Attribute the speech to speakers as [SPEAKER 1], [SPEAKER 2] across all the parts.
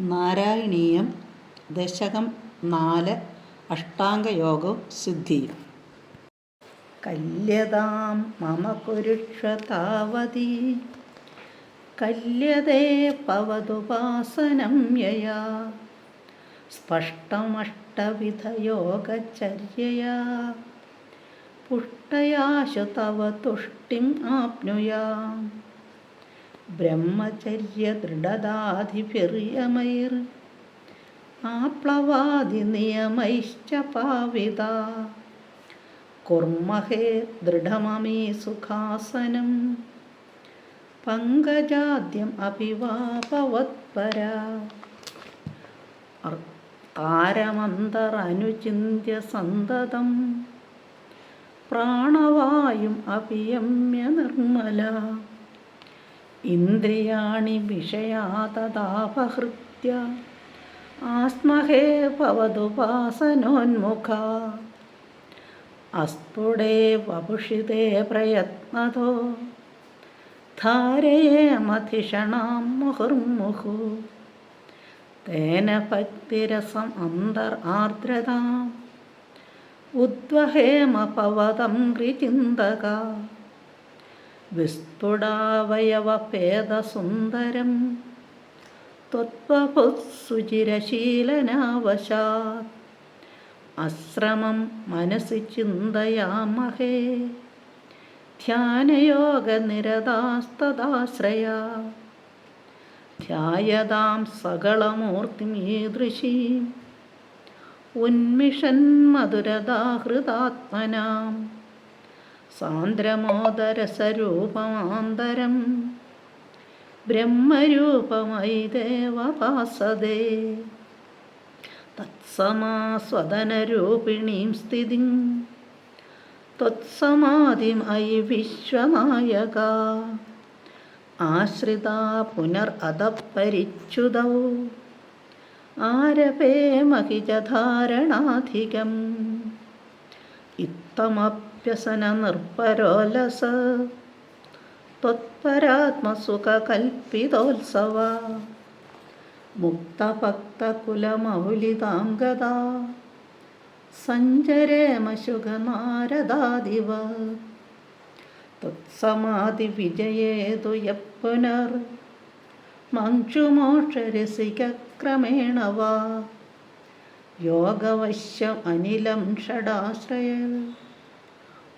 [SPEAKER 1] നാരായണീയം ദശകം നാല് അഷ്ടാംഗയോഗം സിദ്ധിയും കല്യതാം മമ കുരുക്ഷതാവതി കല്യതേ പവതുപാസനം യയാ. സ്പഷ്ടമഷ്ടവിധയോഗചര്യയാ. പുഷ്ടയാശു തവ തുഷ്ടിം ആപ്നുയാം. ബ്രഹ്മചര്യദൃഢദാധിഭിർയമൈർ ആപ്ലവാദിനിയമൈശ്ച പാവിത. കുർമഹേ ദൃഢമമീ സുഖാസനം. പങ്കജാദ്യം അഭിവാപവത്പര. താരമന്തറനുചിന്യ സന്തതം. പ്രാണവായും അഭിയമ്യ നിർമ്മല. ഇന്ദ്രിയാണി വിഷയാതദാപഹൃത്യ. ആസ്മഹേ ഭവതുപാസനോന്മുഖ അസ്ഫുടേ വപുഷിതേ പ്രയത്നതോ. ധാരയേമധിഷണാം മുഹുർമുഹു. തേന ഭക്തിരസം അന്തർ ആർദ്രതാം. ഉദ്വഹേമ പവതം ഋചിന്തക വിസ്ഫുടാവയവഭേദസുന്ദരം ത്വത്വപുസുചിരശീലനാവശാത് അശ്രമം മനസ്സി ചിന്തയാമഹേ. ധ്യാനയോഗനിരതാസ്തദാശ്രയാ. ധ്യായതാം സകളമൂർത്തിമീദൃശീം ഉന്മിഷന്മധുരദാഹൃതാത്മനാം സാന്ദ്രമോദരസരൂപമാന്തരം ബ്രഹ്മരൂപമൈ ദേവപാസതേ തത്സമാസ്വദനരൂപിണീം സ്ഥിതിം. ത്വത്സമാധിമയി വിശ്വനായക. ആശ്രിത പുനർ അധപരിച്യുതൗ ആരപേ മഹിജധാരണാധികം ഇത്തമപ്യസനനിർഭരോലസ ത്വത്പരാത്മസുഖകൽപ്പിതോത്സവ മുക്തഭക്തകുലമൗലിതാംഗത സഞ്ചരേമശുഖനാരദാദിവ തത്സമാധിവിജയേതു വിജയേതു മഞ്ജുമോക്ഷരസിക്രമേണ വാ യോഗവശ്യം അനിലം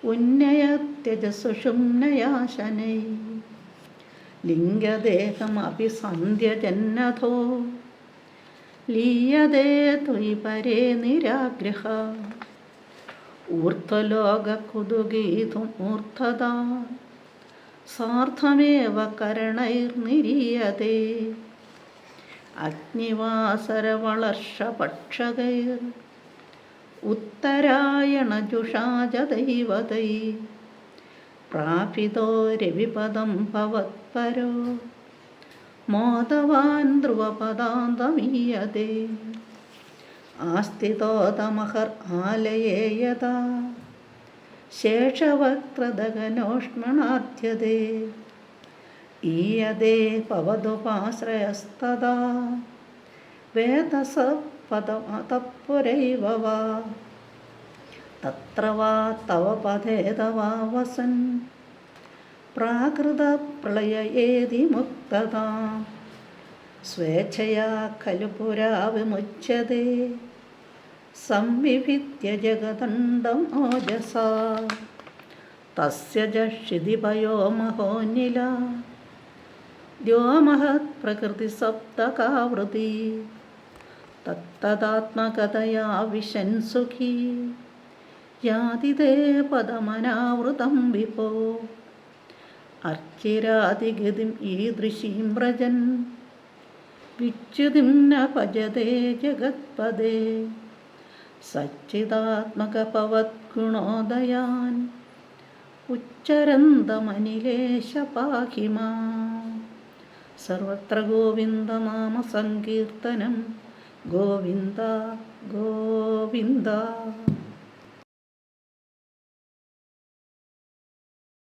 [SPEAKER 1] ഷടാശ്രയ ഉന്നയത്യജസുഷുമ്നയാശനൈ ലിംഗദേഹമപി സന്ധ്യജന്നഥോ ലീയതേ ത്വയി പരേ നിരാഗ്രഹ ഊർധ്വലോകകുതുഗീതും ഊർധ്വതാ സാർത്ഥമേവ കരണൈർനിരീയതേ അഗ്നിവാസരവളർഷപക്ഷകൈർ. ഉത്തരായണജുഷാജദൈവതൈ. പ്രാപിതോ രവിപദം ഭവത്പരോ മോദവാൻ ധ്രുവപദാന്തമീയതേ. ആസ്ഥിതോതമഹർ ആലയേ യഥാ. ശേഷവക്രദഗനോഷ്മണാധ്യതേ ഈയതേ പവതുപാശ്രയസ്തദാ വേദസ പദപുരൈവ വാ തത്ര വാ തവ പഥേതവാ വസൻ. പ്രാകൃതപ്രളയേതി മുക്തതാ. സ്വേച്ഛയാ ഖലു പുരാ വിമുച്യത്തെ സംവിഭിത്യ ജഗദണ്ഡം ഓജസാ. തസ്യ ജക്ഷിതിഭയോ മഹോന്നില ദ്യോമഹത് പ്രകൃതി സപ്തകാവൃതി. തത്തദാത്മകതയാ വിശൻ സുഖി. യാതിതേ പദമനാവൃതം വിഭോ. അർച്ചിരാതിഗതിം ഈദൃശീം വ്രജൻ. വിച്യുതിം ന ഭജതേ ജഗത്പദേ. സച്ചിദാത്മകപവദ്ഗുണോദയാൻ ഉച്ചരന്തമനിലേശ പാഹി മാ സർവത്ര ഗോവിന്ദനാമ സങ്കീർത്തനം ഗോവിന്ദ ഗോവിന്ദ.